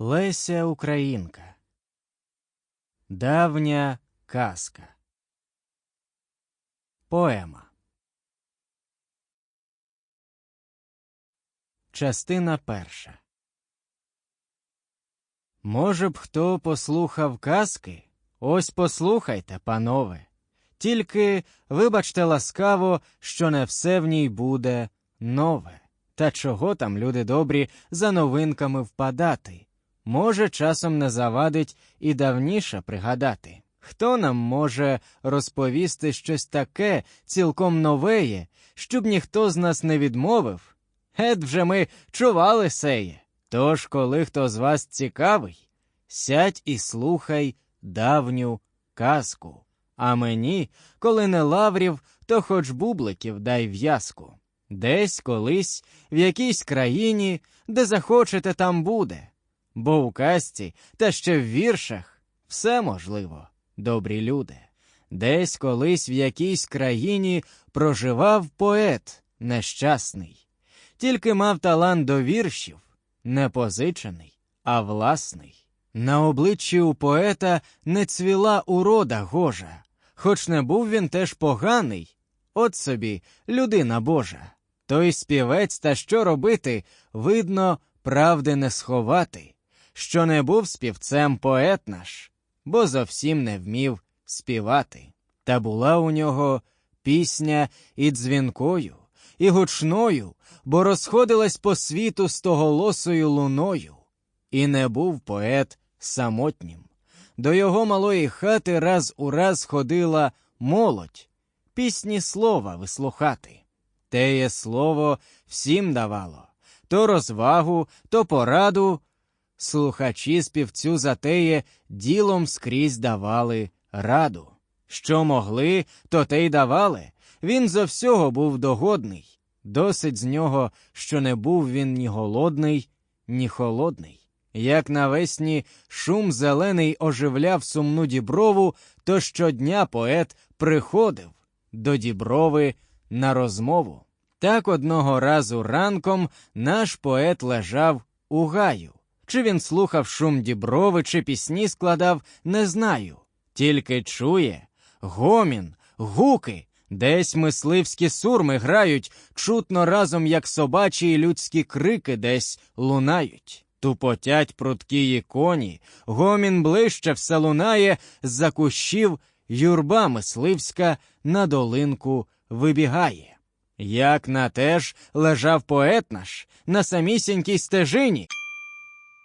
Леся Українка. Давня казка. Поема. Частина перша. Може б хто послухав казки? Ось послухайте, панове. Тільки вибачте ласкаво, що не все в ній буде нове. Та чого там, люди добрі, за новинками впадати? Може, часом не завадить і давніше пригадати. Хто нам може розповісти щось таке, цілком новеє, щоб ніхто з нас не відмовив? Гет вже ми чували сеє. Тож, коли хто з вас цікавий, сядь і слухай давню казку. А мені, коли не лаврів, то хоч бубликів дай в'язку. Десь колись, в якійсь країні, де захочете, там буде. Бо у казці та ще в віршах все можливо, добрі люди. Десь колись в якійсь країні проживав поет нещасний, тільки мав талант до віршів, не позичений, а власний. На обличчі у поета не цвіла урода гожа, хоч не був він теж поганий, от собі людина Божа. Той співець, та що робити, видно, правди не сховати, що не був співцем поет наш, бо зовсім не вмів співати. Та була у нього пісня і дзвінкою, і гучною, бо розходилась по світу стоголосою луною. І не був поет самотнім. До його малої хати раз у раз ходила молодь, пісні слова вислухати. Теє слово всім давало то розвагу, то пораду. Слухачі співцю затеє ділом скрізь давали раду. Що могли, то те й давали. Він зо всього був догодний. Досить з нього, що не був він ні голодний, ні холодний. Як навесні шум зелений оживляв сумну діброву, то щодня поет приходив до діброви на розмову. Так одного разу ранком наш поет лежав у гаю. Чи він слухав шум діброви, чи пісні складав, не знаю. Тільки чує гомін, гуки, десь мисливські сурми грають, чутно разом, як собачі і людські крики десь лунають. Тупотять прудкії коні, гомін ближче все лунає, з-за кущів юрба мисливська на долинку вибігає. Як на те ж лежав поет наш на самісінькій стежині.